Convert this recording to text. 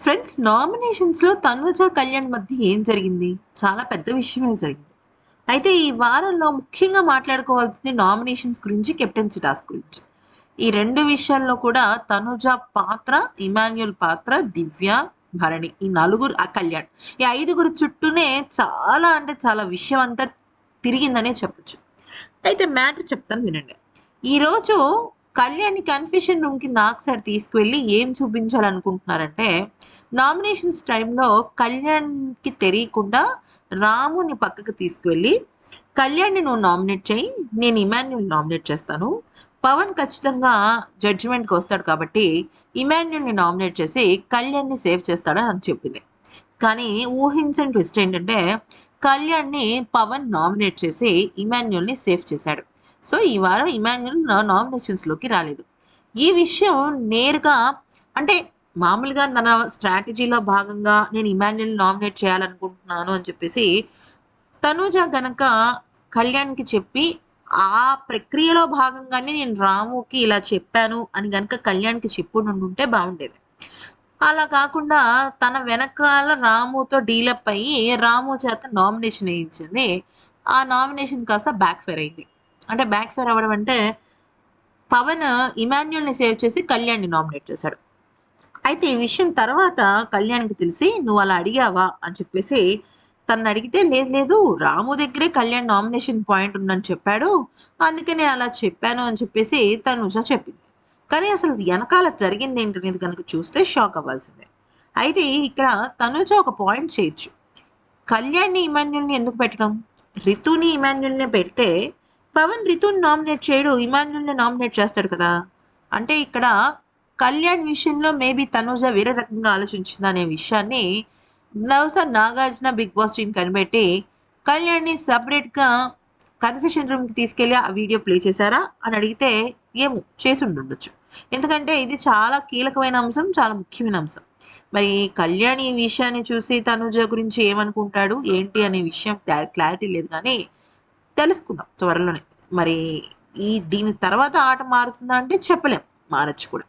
Friends నామినేషన్స్లో Tanuja Kalyan మధ్య ఏం జరిగింది? చాలా పెద్ద విషయమే జరిగింది. అయితే ఈ వారంలో ముఖ్యంగా మాట్లాడుకోవాల్సింది నామినేషన్స్ గురించి కెప్టెన్సీ టాస్క్ గురించి. ఈ రెండు విషయాల్లో కూడా తనుజ పాత్ర ఇమాన్యుల్ పాత్ర దివ్య భరణి ఈ నలుగురు ఆ కళ్యాణ్. ఈ ఐదుగురు చుట్టూనే చాలా అంటే చాలా విషయం అంతా తిరిగిందనే చెప్పొచ్చు. అయితే మ్యాటర్ చెప్తాను వినండి. ఈరోజు కళ్యాణ్ని కన్ఫ్యూషన్ రూమ్కి నాకు సార్ తీసుకువెళ్ళి ఏం చూపించాలనుకుంటున్నారంటే నామినేషన్స్ టైంలో కళ్యాణ్కి తెలియకుండా రాముని పక్కకు తీసుకువెళ్ళి కళ్యాణ్ని నువ్వు నామినేట్ చేయి నేను ఇమాన్యుల్ నామినేట్ చేస్తాను. పవన్ ఖచ్చితంగా జడ్జిమెంట్కి వస్తాడు కాబట్టి ఇమాన్యుల్ని నామినేట్ చేసి కళ్యాణ్ని సేవ్ చేస్తాడని అని చెప్పింది. కానీ ఊహించని ట్విస్ట్ ఏంటంటే కళ్యాణ్ని పవన్ నామినేట్ చేసి ఇమాన్యుల్ని సేవ్ చేశాడు. సో ఈ వారం ఇమాన్యుల్ నామినేషన్స్లోకి రాలేదు. ఈ విషయం నేరుగా అంటే మామూలుగా తన స్ట్రాటజీలో భాగంగా నేను ఇమాన్యుల్ నామినేట్ చేయాలనుకుంటున్నాను అని చెప్పేసి తనూజ గనక కళ్యాణ్కి చెప్పి ఆ ప్రక్రియలో భాగంగానే నేను రాముకి ఇలా చెప్పాను అని గనక కళ్యాణ్కి చెప్పు ఉంటే బాగుండేది అలా కాకుండా తన వెనకాల రాముతో డీలప్ అయ్యి రాము చేత నామినేషన్ వేయించింది ఆ నామినేషన్ కాస్త బ్యాక్ ఫైర్ అయింది. అంటే బ్యాక్ ఫైర్ అవ్వడం అంటే పవన్ ఇమాన్యుల్ని సేవ్ చేసి కళ్యాణ్ని నామినేట్ చేశాడు. అయితే ఈ విషయం తర్వాత కళ్యాణ్కి తెలిసి నువ్వు అలా అడిగావా? అని చెప్పేసి తను అడిగితే లేదు లేదు రాము దగ్గరే కళ్యాణ్ నామినేషన్ పాయింట్ ఉందని చెప్పాడు. అందుకే నేను అలా చెప్పాను అని చెప్పేసి తనుజ చెప్పింది. కానీ అసలు వెనకాల జరిగింది ఏంటనేది కనుక చూస్తే షాక్ అవ్వాల్సిందే. అయితే ఇక్కడ తనుజ ఒక పాయింట్ చేయొచ్చు. కళ్యాణ్ని ఇమాన్యుల్ని ఎందుకు పెట్టడం? రితుని ఇమాన్యుల్ని పెడితే పవన్ రితుని నామినేట్ చేయడు ఇమాన్యుల్ని నామినేట్ చేస్తాడు కదా. అంటే ఇక్కడ కళ్యాణ్ విషయంలో మేబీ తనుజ వేరే రకంగా ఆలోచించింది అనే విషయాన్ని బహుశా నాగార్జున బిగ్ బాస్ టీం కనిపెట్టి కళ్యాణ్ని సపరేట్గా కన్ఫెషన్ రూమ్కి తీసుకెళ్ళి ఆ వీడియో ప్లే చేశారా అని అడిగితే ఏమో చేసి ఉండొచ్చు. ఎందుకంటే ఇది చాలా కీలకమైన అంశం చాలా ముఖ్యమైన అంశం. మరి కళ్యాణ్ ఈ విషయాన్ని చూసి తనుజ గురించి ఏమనుకుంటాడు ఏంటి అనే విషయం క్లారిటీ లేదు కానీ తెలుసుకుందాం త్వరలోనే. మరి ఈ దీని తర్వాత ఆట మారుతుందా అంటే చెప్పలేం. మారచ్చు కూడా.